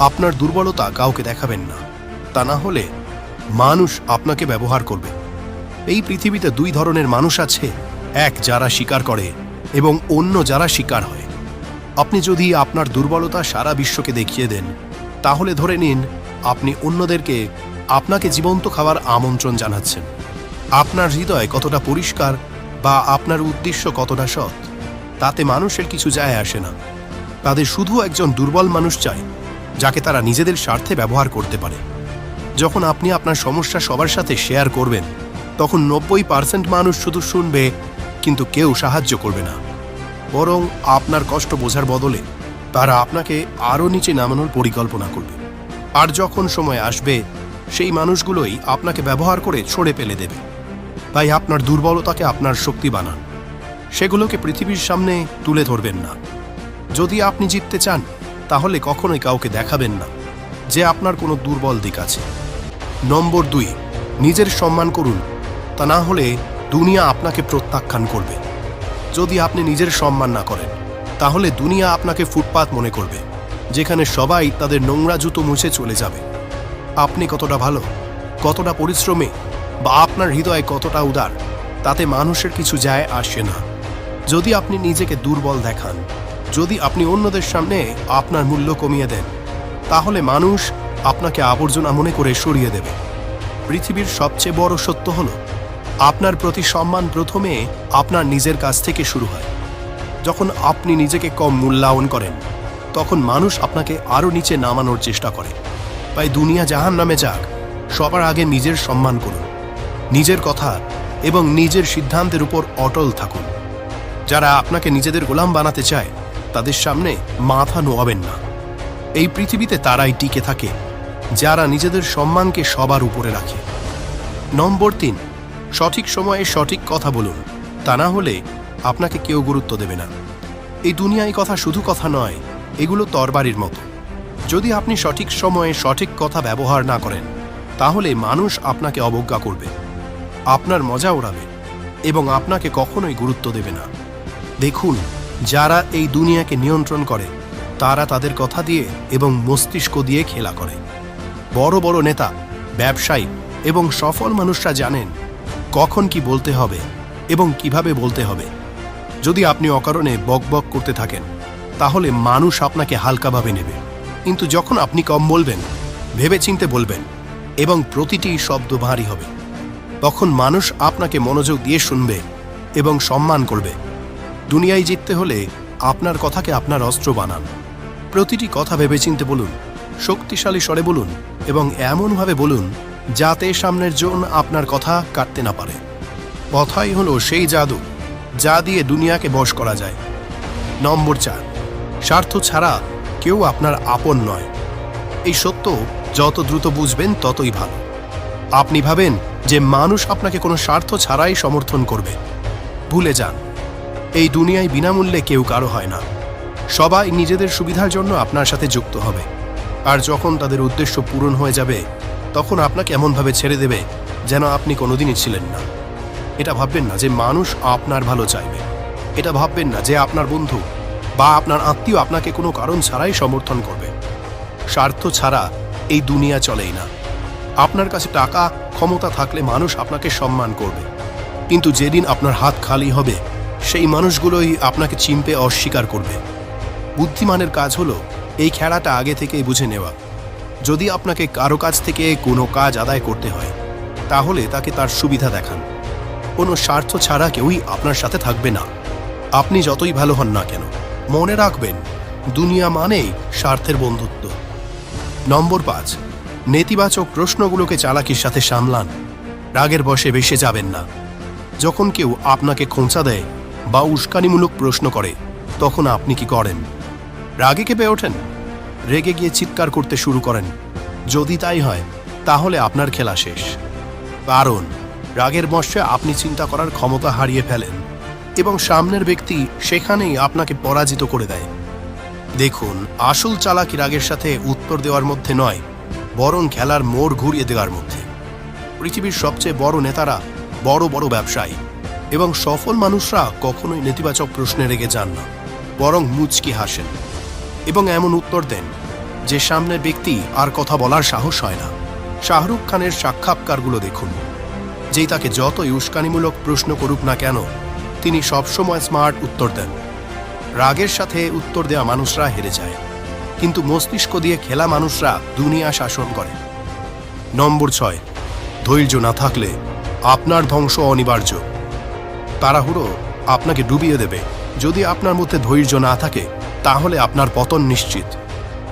আপনার দুর্বলতা কাউকে দেখাবেন না। তা না হলে মানুষ আপনাকে ব্যবহার করবে। এই পৃথিবীতে দুই ধরনের মানুষ আছে, এক যারা স্বীকার করে এবং অন্য যারা স্বীকার হয়। আপনি যদি আপনার দুর্বলতা সারা বিশ্বকে দেখিয়ে দেন, তাহলে ধরে নিন, আপনি অন্যদেরকে আপনাকে জীবন্ত খাওয়ার আমন্ত্রণ জানাচ্ছেন। আপনার হৃদয় কতটা পরিষ্কার বা আপনার উদ্দেশ্য কতটা সৎ, তাতে মানুষের কিছু যায় আসে না। তাদের শুধু একজন দুর্বল মানুষ চায় যাকে তারা নিজেদের স্বার্থে ব্যবহার করতে পারে। যখন আপনি আপনার সমস্যা সবার সাথে শেয়ার করবেন, তখন নব্বই পার্সেন্ট মানুষ শুধু শুনবে, কিন্তু কেউ সাহায্য করবে না। বরং আপনার কষ্ট বোঝার বদলে তারা আপনাকে আরও নিচে নামানোর পরিকল্পনা করবে। আর যখন সময় আসবে, সেই মানুষগুলোই আপনাকে ব্যবহার করে ছড়ে ফেলে দেবে। তাই আপনার দুর্বলতাকে আপনার শক্তি বানান। সেগুলোকে পৃথিবীর সামনে তুলে ধরবেন না। যদি আপনি জিততে চান তাহলে কখনোই কাউকে দেখাবেন না। যে আপনার কোনো দুর্বল দিক আছে। নম্বর দুই, নিজের সম্মান করুন। তা না হলে দুনিয়া আপনাকে প্রত্যাখ্যান করবে। যদি আপনি নিজের সম্মান না করেন, তাহলে দুনিয়া আপনাকে ফুটপাত মনে করবে, যেখানে সবাই তাদের নোংরা জুতো মুছে চলে যাবে। আপনি কতটা ভালো, কতটা পরিশ্রমে, বা আপনার হৃদয় কতটা উদার, তাতে মানুষের কিছু যায় আসে না। যদি আপনি নিজেকে দুর্বল দেখান যদি আপনি অন্যদের সামনে আপনার মূল্য কমিয়ে দেন, তাহলে মানুষ আপনাকে আবর্জনা মনে করে সরিয়ে দেবে। পৃথিবীর সবচেয়ে বড় সত্য হল, আপনার প্রতি সম্মান প্রথমে আপনার নিজের কাছ থেকে শুরু হয়। যখন আপনি নিজেকে কম মূল্যায়ন করেন, তখন মানুষ আপনাকে আরও নিচে নামানোর চেষ্টা করে। তাই দুনিয়া জাহান নামে যাক, সবার আগে নিজের সম্মান করুন, নিজের কথা এবং নিজের সিদ্ধান্তের উপর অটল থাকুন। যারা আপনাকে নিজেদের গোলাম বানাতে চায় তাদের সামনে মাথা নোয়াবেন না। এই পৃথিবীতে তারাই টিকে থাকে, যারা নিজেদের সম্মানকে সবার উপরে রাখে। নম্বর তিন, সঠিক সময়ে সঠিক কথা বলুন। তা না হলে আপনাকে কেউ গুরুত্ব দেবে না। এই দুনিয়ায় কথা শুধু কথা নয়, এগুলো তরবারির মতো। যদি আপনি সঠিক সময়ে সঠিক কথা ব্যবহার না করেন, তাহলে মানুষ আপনাকে অবজ্ঞা করবে। আপনার মজা ওড়াবে এবং আপনাকে কখনোই গুরুত্ব দেবে না। দেখুন যারা এই দুনিয়াকে নিয়ন্ত্রণ করে, তারা তাদের কথা দিয়ে এবং মস্তিষ্ক দিয়ে খেলা করে। বড় বড় নেতা, ব্যবসায়ী এবং সফল মানুষরা জানেন কখন কি বলতে হবে এবং কীভাবে বলতে হবে। যদি আপনি অকারণে বকবক করতে থাকেন, তাহলে মানুষ আপনাকে হালকাভাবে নেবে। কিন্তু যখন আপনি কম বলবেন, ভেবেচিন্তে বলবেন এবং প্রতিটি শব্দ ভারী হবে, তখন মানুষ আপনাকে মনোযোগ দিয়ে শুনবে এবং সম্মান করবে। দুনিয়ায় জিততে হলে আপনার কথাকে আপনার অস্ত্র বানান। প্রতিটি কথা ভেবেচিন্তে বলুন, শক্তিশালী স্বরে বলুন এবং এমনভাবে বলুন যাতে সামনের জন আপনার কথা কাটতে না পারে। কথাই হলো সেই জাদু যা দিয়ে দুনিয়াকে বশ করা যায়। নম্বর চার, স্বার্থ ছাড়া কেউ আপনার আপন নয়। এই সত্য যত দ্রুত বুঝবেন ততই ভালো। আপনি ভাবেন যে মানুষ আপনাকে কোনো স্বার্থ ছাড়াই সমর্থন করবে। ভুলে যান। এই দুনিয়ায় বিনামূল্যে কেউ কারও হয় না। সবাই নিজেদের সুবিধার জন্য আপনার সাথে যুক্ত হবে। আর যখন তাদের উদ্দেশ্য পূরণ হয়ে যাবে, তখন আপনাকে এমনভাবে ছেড়ে দেবে যেন আপনি কোনোদিনই ছিলেন না। এটা ভাববেন না যে মানুষ আপনার ভালো চাইবে। এটা ভাববেন না যে আপনার বন্ধু বা আপনার আত্মীয় আপনাকে কোনো কারণ ছাড়াই সমর্থন করবে। স্বার্থ ছাড়া এই দুনিয়া চলেই না। আপনার কাছে টাকা, ক্ষমতা থাকলে মানুষ আপনাকে সম্মান করবে। কিন্তু যেদিন আপনার হাত খালি হবে সেই মানুষগুলোই আপনাকে চিম্পে অস্বীকার করবে। বুদ্ধিমানের কাজ হলো এই খেলাটা আগে থেকেই বুঝে নেওয়া। যদি আপনাকে কারও কাছ থেকে কোনো কাজ আদায় করতে হয়, তাহলে তাকে তার সুবিধা দেখান। কোনো স্বার্থ ছাড়া কেউই আপনার সাথে থাকবে না। আপনি যতই ভালো হন না কেন, মনে রাখবেন, দুনিয়া মানেই স্বার্থের বন্ধুত্ব। নম্বর পাঁচ, নেতিবাচক প্রশ্নগুলোকে চালাকির সাথে সামলান। রাগের বসে বেসে যাবেন না। যখন কেউ আপনাকে খোঁচা দেয় বা উস্কানিমূলক প্রশ্ন করে, তখন আপনি কি করেন? রাগে কেঁপে ওঠেন? রেগে গিয়ে চিৎকার করতে শুরু করেন। যদি তাই হয়, তাহলে আপনার খেলা শেষ। কারণ, রাগের বর্ষে আপনি চিন্তা করার ক্ষমতা হারিয়ে ফেলেন এবং সামনের ব্যক্তি সেখানেই আপনাকে পরাজিত করে দেয়। দেখুন, আসল চালাকি রাগের সাথে উত্তর দেওয়ার মধ্যে নয়, বরং খেলার মোড় ঘুরিয়ে দেওয়ার মধ্যে। পৃথিবীর সবচেয়ে বড় নেতারা বড় বড় ব্যবসায়ী। এবং সফল মানুষরা কখনোই নেতিবাচক প্রশ্নে রেগে যান না, বরং মুচকি হাসেন এবং এমন উত্তর দেন যে সামনের ব্যক্তি আর কথা বলার সাহস হয় না। শাহরুখ খানের সাক্ষাৎকারগুলো দেখুন, যেই তাকে যতই উস্কানিমূলক প্রশ্ন করুক না কেন, তিনি সবসময় স্মার্ট উত্তর দেন। রাগের সাথে উত্তর দেওয়া মানুষরা হেরে যায়, কিন্তু মস্তিষ্ক দিয়ে খেলা মানুষরা দুনিয়া শাসন করে। নম্বর ছয়, ধৈর্য না থাকলে আপনার ধ্বংস অনিবার্য। তাড়াহুড়ো আপনাকে ডুবিয়ে দেবে। যদি আপনার মধ্যে ধৈর্য না থাকে, তাহলে আপনার পতন নিশ্চিত।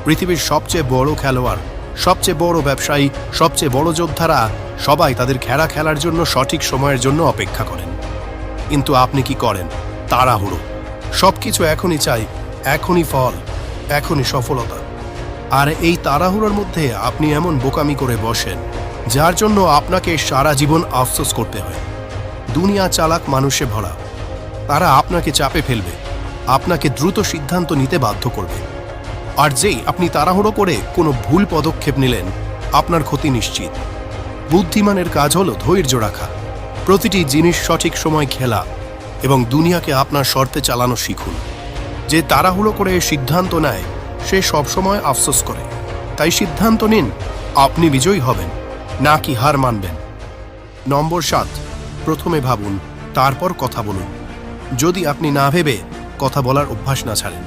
পৃথিবীর সবচেয়ে বড় খেলোয়াড়, সবচেয়ে বড় ব্যবসায়ী, সবচেয়ে বড় যোদ্ধারা সবাই তাদের খেলা খেলার জন্য সঠিক সময়ের জন্য অপেক্ষা করেন। কিন্তু আপনি কি করেন? তাড়াহুড়ো। সবকিছু এখনই চাই, এখনই ফল, এখনই সফলতা। আর এই তাড়াহুড়োর মধ্যে আপনি এমন বোকামি করে বসেন, যার জন্য আপনাকে সারা জীবন আফসোস করতে হয়। দুনিয়া চালাক মানুষে ভরা। তারা আপনাকে চাপে ফেলবে, আপনাকে দ্রুত সিদ্ধান্ত নিতে বাধ্য করবে। আর যেই আপনি তাড়াহুড়ো করে কোনো ভুল পদক্ষেপ নিলেন, আপনার ক্ষতি নিশ্চিত। বুদ্ধিমানের কাজ হলো ধৈর্য রাখা। প্রতিটি জিনিস সঠিক সময় খেলা এবং দুনিয়াকে আপনার শর্তে চালানো শিখুন। যে তাড়াহুড়ো করে সিদ্ধান্ত নেয়, সে সবসময় আফসোস করে। তাই সিদ্ধান্ত নিন, আপনি বিজয়ী হবেন, নাকি হার মানবেন। নম্বর সাত। প্রথমে ভাবুন, তারপর কথা বলুন। যদি আপনি না ভেবে কথা বলার অভ্যাস না ছাড়েন,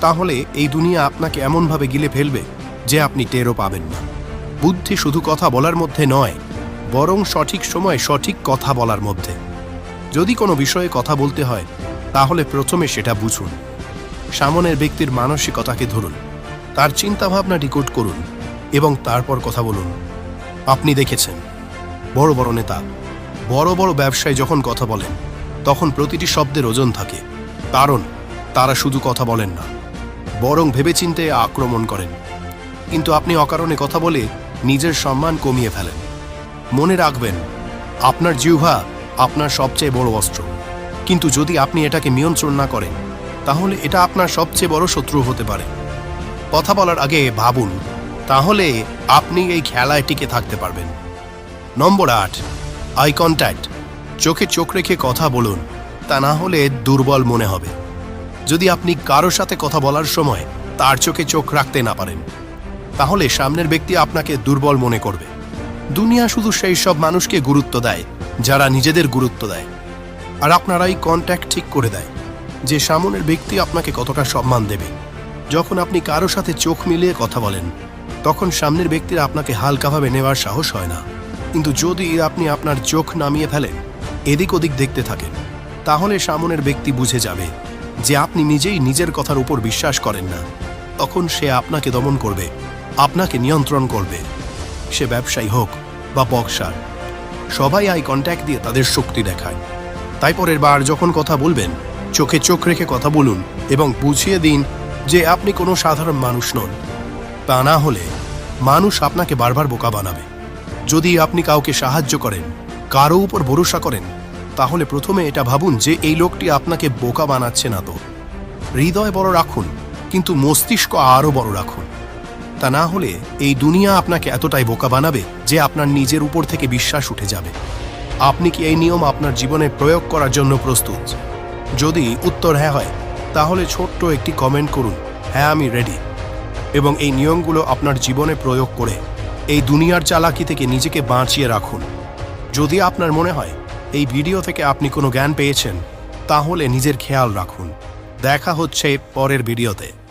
তাহলে এই দুনিয়া আপনাকে এমনভাবে গিলে ফেলবে যে আপনি টেরও পাবেন না। বুদ্ধি শুধু কথা বলার মধ্যে নয়, বরং সঠিক সময় সঠিক কথা বলার মধ্যে। যদি কোনো বিষয়ে কথা বলতে হয়, তাহলে প্রথমে সেটা বুঝুন। সামনের ব্যক্তির মানসিকতাকে ধরুন, তার চিন্তাভাবনা ডিকোড করুন এবং তারপর কথা বলুন। আপনি দেখেছেন, বড় বড় নেতা বড় বড় ব্যবসায়ী যখন কথা বলেন তখন প্রতিটি শব্দের ওজন থাকে, কারণ তারা শুধু কথা বলেন না, বরং ভেবেচিন্তে আক্রমণ করেন। কিন্তু আপনি অকারণে কথা বলে নিজের সম্মান কমিয়ে ফেলেন। মনে রাখবেন, আপনার জিহ্বা আপনার সবচেয়ে বড় অস্ত্র। কিন্তু যদি আপনি এটাকে নিয়ন্ত্রণ না করেন, তাহলে এটা আপনার সবচেয়ে বড় শত্রু হতে পারে। কথা বলার আগে ভাবুন, তাহলে আপনি এই খেলায় টিকে থাকতে পারবেন। নম্বর আট আই কন্ট্যাক্ট। চোখে চোখ রেখে কথা বলুন, তা না হলে দুর্বল মনে হবে। যদি আপনি কারও সাথে কথা বলার সময় তার চোখে চোখ রাখতে না পারেন, তাহলে সামনের ব্যক্তি আপনাকে দুর্বল মনে করবে। দুনিয়া শুধু সেই সব মানুষকে গুরুত্ব দেয়, যারা নিজেদের গুরুত্ব দেয়। আর আপনারাই কন্ট্যাক্ট ঠিক করে দেয়, যে সামনের ব্যক্তি আপনাকে কতটা সম্মান দেবে। যখন আপনি কারও সাথে চোখ মিলিয়ে কথা বলেন, তখন সামনের ব্যক্তির আপনাকে হালকাভাবে নেওয়ার সাহস হয় না। কিন্তু যদি আপনি আপনার চোখ নামিয়ে ফেলেন, এদিক ওদিক দেখতে থাকেন, তাহলে সামনের ব্যক্তি বুঝে যাবে যে আপনি নিজেই নিজের কথার উপর বিশ্বাস করেন না। তখন সে আপনাকে দমন করবে, আপনাকে নিয়ন্ত্রণ করবে। সে ব্যবসায়ী হোক বা বক্সার, সবাই আই কন্ট্যাক্ট দিয়ে তাদের শক্তি দেখায়। তাই পরের বার যখন কথা বলবেন, চোখে চোখ রেখে কথা বলুন এবং বুঝিয়ে দিন যে আপনি কোনো সাধারণ মানুষ নন। তা না হলে মানুষ আপনাকে বারবার বোকা বানাবে। যদি আপনি কাউকে সাহায্য করেন, কারও উপর ভরসা করেন, তাহলে প্রথমে এটা ভাবুন যে এই লোকটি আপনাকে বোকা বানাচ্ছে না তো। হৃদয় বড় রাখুন, কিন্তু মস্তিষ্ক আরও বড় রাখুন। তা না হলে এই দুনিয়া আপনাকে এতটাই বোকা বানাবে যে আপনার নিজের উপর থেকে বিশ্বাস উঠে যাবে। আপনি কি এই নিয়ম আপনার জীবনে প্রয়োগ করার জন্য প্রস্তুত? যদি উত্তর হ্যাঁ হয়, তাহলে ছোট্ট একটি কমেন্ট করুন হ্যাঁ আমি রেডি এবং এই নিয়মগুলো আপনার জীবনে প্রয়োগ করে এই দুনিয়ার চালাকি থেকে নিজেকে বাঁচিয়ে রাখুন। যদি আপনার মনে হয় এই ভিডিও থেকে আপনি কোনো জ্ঞান পেয়েছেন, তাহলে নিজের খেয়াল রাখুন। দেখা হচ্ছে পরের ভিডিওতে।